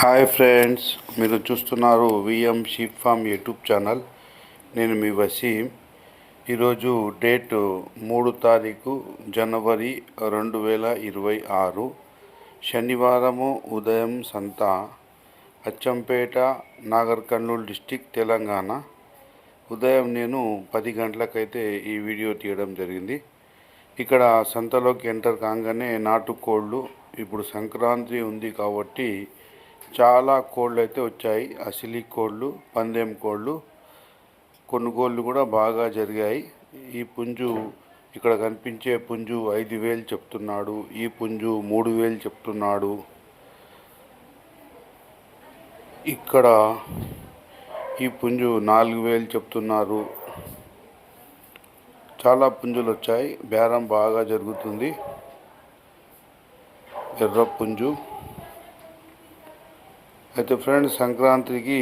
Hi friends మీరు చూస్తున్నారు VM sheep farm YouTube channel. నేను మీ వసీం. ఈరోజు డేట్ మూడు తారీఖు జనవరి రెండు వేల ఇరవై ఆరు. శనివారము ఉదయం సంత అచ్చంపేట నాగర్ కర్నూలు డిస్టిక్ తెలంగాణ. ఉదయం నేను పది గంటలకైతే ఈ వీడియో తీయడం జరిగింది. ఇక్కడ సంతలోకి ఎంటర్ కాగానే నాటుకోళ్ళు ఇప్పుడు సంక్రాంతి ఉంది కాబట్టి చాలా కోళ్ళు అయితే వచ్చాయి. అసిలి కోళ్ళు పందెం కోళ్ళు కొనుగోళ్ళు కూడా బాగా జరిగాయి. ఈ పుంజు ఇక్కడ కనిపించే పుంజు ఐదు వేలు చెప్తున్నాడు. ఈ పుంజు మూడు వేలు చెప్తున్నాడు. ఇక్కడ ఈ పుంజు నాలుగు వేలు చెప్తున్నారు. చాలా పుంజులు వచ్చాయి. బేరం బాగా జరుగుతుంది. ఎర్ర పుంజు. అయితే ఫ్రెండ్స్ సంక్రాంతికి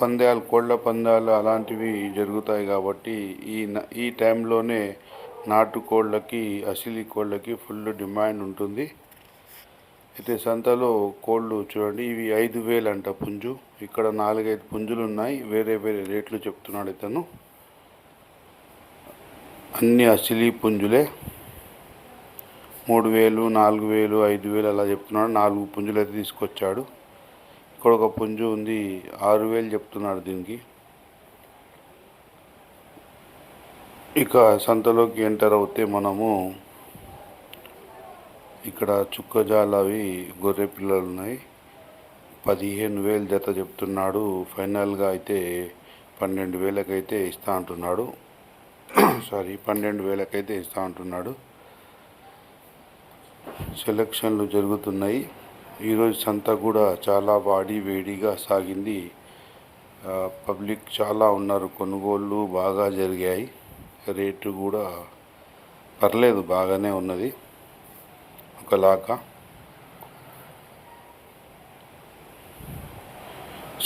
పందాలు కోళ్ళ పందాలు అలాంటివి జరుగుతాయి కాబట్టి ఈ ఈ టైంలోనే నాటు కోళ్ళకి అసిలి కోళ్ళకి ఫుల్ డిమాండ్ ఉంటుంది. అయితే సంతలో కోళ్ళు చూడండి ఇవి ఐదు వేలు అంట పుంజు. ఇక్కడ నాలుగైదు పుంజులు ఉన్నాయి వేరే వేరే రేట్లు చెప్తున్నాడు ఇతను. అన్ని అసిలి పుంజులే. మూడు వేలు నాలుగు వేలు ఐదు వేలు అలా చెప్తున్నాడు. నాలుగు పుంజులు అయితే తీసుకొచ్చాడు. ఇక్కడ ఒక పుంజు ఉంది ఆరు వేలు చెప్తున్నాడు దీనికి. ఇక సంతలోకి ఎంటర్ అవుతే మనము ఇక్కడ చుక్కజాలవి గొర్రె పిల్లలు ఉన్నాయి. పదిహేను వేలు జత చెప్తున్నాడు. ఫైనల్గా అయితే పన్నెండు వేలకైతే ఇస్తా అంటున్నాడు. సారీ పన్నెండు వేలకైతే ఇస్తా అంటున్నాడు. సెలక్షన్లు జరుగుతున్నాయి. ఈరోజు సంత కూడా చాలా వాడి వేడిగా సాగింది. పబ్లిక్ చాలా ఉన్నారు. కొనుగోళ్ళు బాగా జరిగాయి. రేటు కూడా పర్లేదు బాగానే ఉన్నది. ఒకలాగా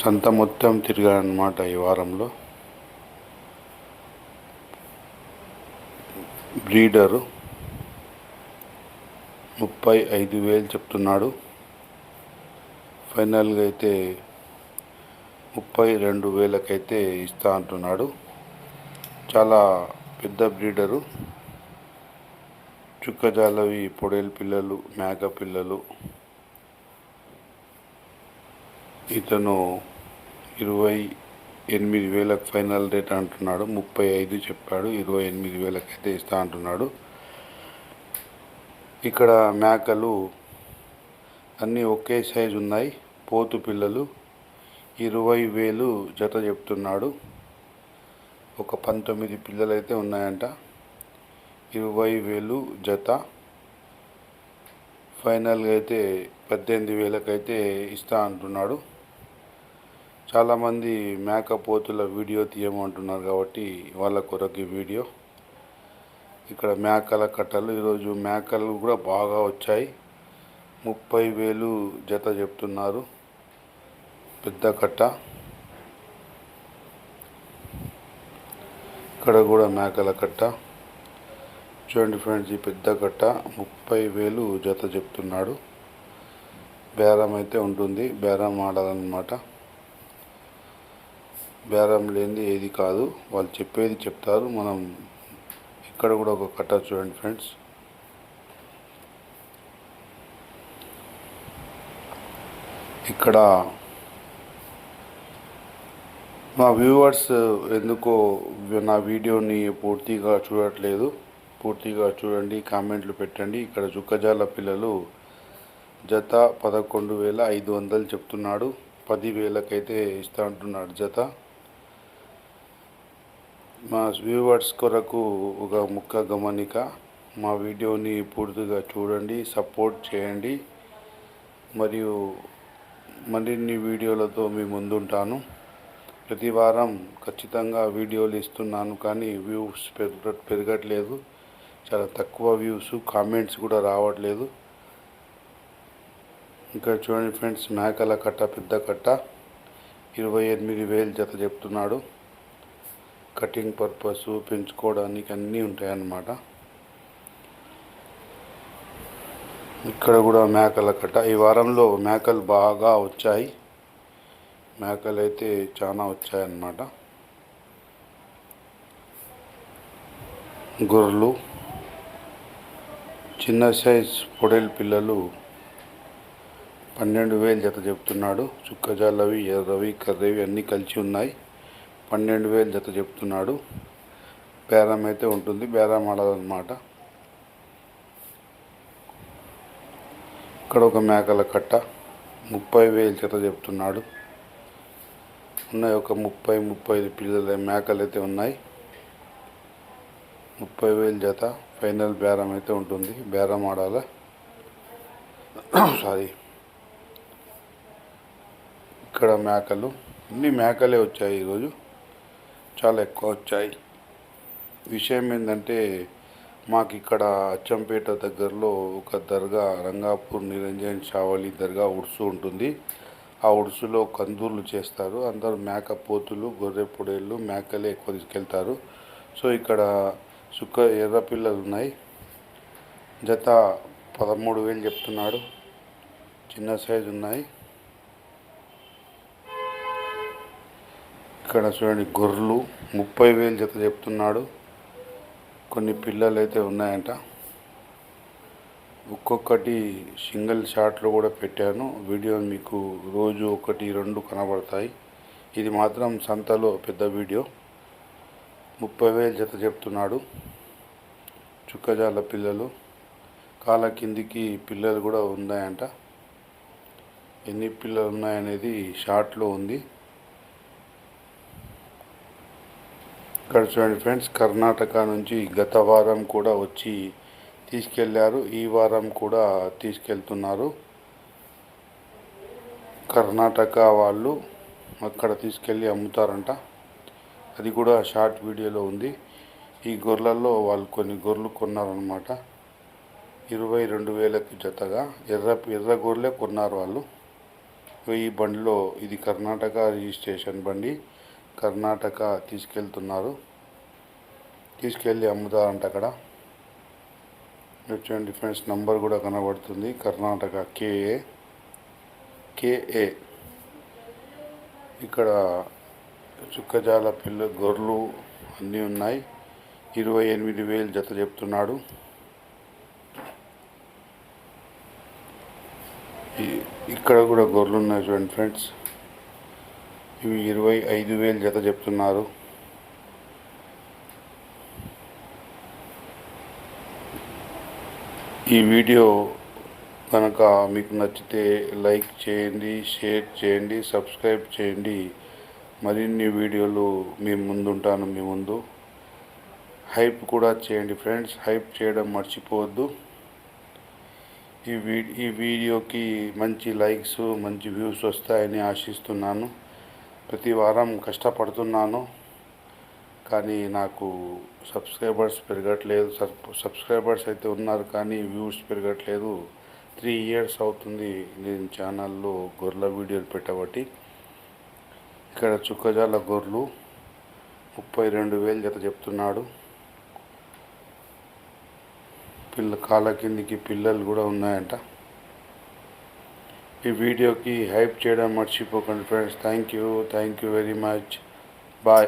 సంత మొత్తం తిరిగానమాట ఈ వారంలో. బ్రీడరు ముప్పై ఐదు వేలు చెప్తున్నాడు. ఫైనల్గా అయితే ముప్పై రెండు వేలకైతే ఇస్తా అంటున్నాడు. చాలా పెద్ద బ్రీడరు. చుక్కజాలవి పొడేలు పిల్లలు మేక పిల్లలు. ఇతను ఇరవై ఎనిమిది వేలకు ఫైనల్ రేట్ అంటున్నాడు. ముప్పై ఐదు చెప్పాడు. ఇరవై ఎనిమిది వేలకైతే ఇస్తా అంటున్నాడు. ఇక్కడ మేకలు అన్నీ ఒకే సైజు ఉన్నాయి పోతు పిల్లలు ఇరవై వేలు జత చెప్తున్నాడు. ఒక పంతొమ్మిది పిల్లలు అయితే ఉన్నాయంట. ఇరవై వేలు జత. ఫైనల్గా అయితే పద్దెనిమిది వేలకైతే ఇస్తా అంటున్నాడు. చాలామంది మేకపోతుల వీడియో తీయమంటున్నారు కాబట్టి వాళ్ళ కొరకు వీడియో. ఇక్కడ మేకల కట్టలు ఈరోజు మేకలు కూడా బాగా వచ్చాయి. ముప్పై వేలు జత చెప్తున్నారు. పెద్ద కట్ట. ఇక్కడ కూడా మేకల కట్ట. చూడండి ఫ్రెండ్స్ ఈ పెద్ద కట్ట ముప్పై వేలు జత చెప్తున్నాడు. బేరం అయితే ఉంటుంది బేరం ఆడాలన్నమాట. బేరం లేనిది ఏది కాదు వాళ్ళు చెప్పేది చెప్తారు. మనం ఇక్కడ కూడా ఒక కట్ట చూడండి ఫ్రెండ్స్. ఇక్కడ మా వ్యూవర్స్ ఎందుకో నా వీడియోని పూర్తిగా చూడట్లేదు. పూర్తిగా చూడండి కామెంట్లు పెట్టండి. ఇక్కడ చుక్కజాల పిల్లలు జత పదకొండు వేల ఐదు వందలు చెప్తున్నాడు. పదివేలకైతే ఇస్తా అంటున్నాడు జత. మా వ్యూవర్స్ కొరకు ఒక ముక్క గమనిక మా వీడియోని పూర్తిగా చూడండి సపోర్ట్ చేయండి. మరియు మరిన్ని వీడియోలతో మీ ముందుంటాను. ప్రతి వారం ఖచ్చితంగా వీడియోలు ఇస్తున్నాను కానీ వ్యూస్ పెరగ పెరగట్లేదు. చాలా తక్కువ వ్యూస్ కామెంట్స్ కూడా రావట్లేదు. ఇంకా చూడండి ఫ్రెండ్స్ మేకల కట్ట పెద్ద కట్ట. ఇరవై ఎనిమిది వేలు జత చెప్తున్నాడు. కటింగ్ పర్పస్ పెంచుకోవడానికి అన్నీ ఉంటాయన్నమాట. ఇక్కడ కూడా మేకల కట్ట. ఈ వారంలో మేకలు బాగా వచ్చాయి. మేకలు అయితే చాలా వచ్చాయన్నమాట. గొర్రెలు చిన్న సైజ్ పొడేలు పిల్లలు పన్నెండు వేలు జత చెప్తున్నాడు. చుక్కజాలవి ఎర్రవి కర్రవి అన్నీ కలిసి ఉన్నాయి. పన్నెండు వేలు జత చెప్తున్నాడు. బేరం అయితే ఉంటుంది బేరం ఆడాలన్నమాట ఇక్కడ ఒక మేకల కట్ట ముప్పై వేలు జత చెప్తున్నాడు. ఉన్నాయి. ఒక ముప్పై ముప్పై ఐదు పిల్లలు మేకలు అయితే ఉన్నాయి. ముప్పై వేలు జత. ఫైనల్ బేరం అయితే ఉంటుంది. బేరం ఆడాల? సారీ. ఇక్కడ మేకలు. అన్ని మేకలే వచ్చాయి ఈరోజు. చాలా ఎక్కువ వచ్చాయి. విషయం ఏంటంటే మాకు ఇక్కడ అచ్చంపేట దగ్గరలో ఒక దర్గా రంగాపూర్ నిరంజన్ షావలి దర్గా ఉడుసు ఉంటుంది. ఆ ఉడుసులో కందూర్లు చేస్తారు. అందరూ మేక పోతులు గొర్రె పొడేళ్ళు మేకలే ఎక్కువ తీసుకెళ్తారు. సో ఇక్కడ సుక్క ఎర్ర పిల్లలు ఉన్నాయి. జత పదమూడు వేలు చెప్తున్నాడు. చిన్న సైజు ఉన్నాయి. ఇక్కడ చూడండి గొర్రెలు ముప్పై వేలు జత చెప్తున్నాడు. కొన్ని పిల్లలు అయితే ఉన్నాయంట. ఒక్కొక్కటి సింగిల్ షాట్లో కూడా పెట్టాను. వీడియో మీకు రోజు ఒకటి రెండు కనబడతాయి. ఇది మాత్రం సంతలో పెద్ద వీడియో. ముప్పై వేలు జత చెప్తున్నాడు చుక్కజాల పిల్లలు. కాల కిందికి పిల్లలు కూడా ఉన్నాయంట. ఎన్ని పిల్లలు ఉన్నాయనేది షార్ట్లో ఉంది. ఇక్కడ చూడండి ఫ్రెండ్స్ కర్ణాటక నుంచి గత వారం కూడా వచ్చి తీసుకెళ్ళారు. ఈ వారం కూడా తీసుకెళ్తున్నారు. కర్ణాటక వాళ్ళు అక్కడ తీసుకెళ్ళి అమ్ముతారంట. అది కూడా షార్ట్ వీడియోలో ఉంది. ఈ గొర్రెల్లో వాళ్ళు కొన్ని గొర్రెలు కొన్నారనమాట ఇరవై రెండు వేలకు జతగా. ఎర్ర ఎర్ర గొర్రెలే కొన్నారు వాళ్ళు. ఈ బండిలో ఇది కర్ణాటక రిజిస్ట్రేషన్ బండి. కర్ణాటక తీసుకెళ్తున్నారు. తీసుకెళ్ళి అమ్ముతారంట అక్కడ. చూడండి ఫ్రెండ్స్ నంబర్ కూడా కనబడుతుంది. కర్ణాటక కేఏ కేఏ ఇక్కడ చుక్కజాల పిల్ల గొర్రెలు అన్నీ ఉన్నాయి. ఇరవై ఎనిమిది వేలు జత చెప్తున్నాడు. ఇక్కడ కూడా గొర్రెలు ఉన్నాయి చూడండి ఫ్రెండ్స్. ఇవి ఇరవై ఐదు వేలు జత చెప్తున్నారు. ఈ వీడియో కనుక మీకు నచ్చితే లైక్ చేయండి షేర్ చేయండి సబ్స్క్రైబ్ చేయండి. మరిన్ని వీడియోలు మీ ముందుంటాను మీ ముందు. హైప్ కూడా చేయండి ఫ్రెండ్స్ హైప్ చేయడం మర్చిపోవద్దు. ఈ వీ ఈ వీడియోకి మంచి లైక్స్ మంచి వ్యూస్ వస్తాయని ఆశిస్తున్నాను. ప్రతి వారం కష్టపడుతున్నాను. కానీ నాకు సబ్స్క్రైబర్స్ పెరగట్లేదు. సబ్స్క్రైబర్స్ అయితే ఉన్నారు కానీ వ్యూస్ పెరగట్లేదు. త్రీ ఇయర్స్ అవుతుంది నేను ఛానల్లో గొర్రెల వీడియోలు పెట్టబట్టి. ఇక్కడ చుక్కజాల గొర్రెలు ముప్పై రెండు వేలు జత చెప్తున్నాడు. పిల్ల కాళ్ళ కిందికి పిల్లలు కూడా ఉన్నాయంట. ఈ వీడియోకి హైప్ చేయడం మర్చిపోకండి friends. Thank you. Thank you very much.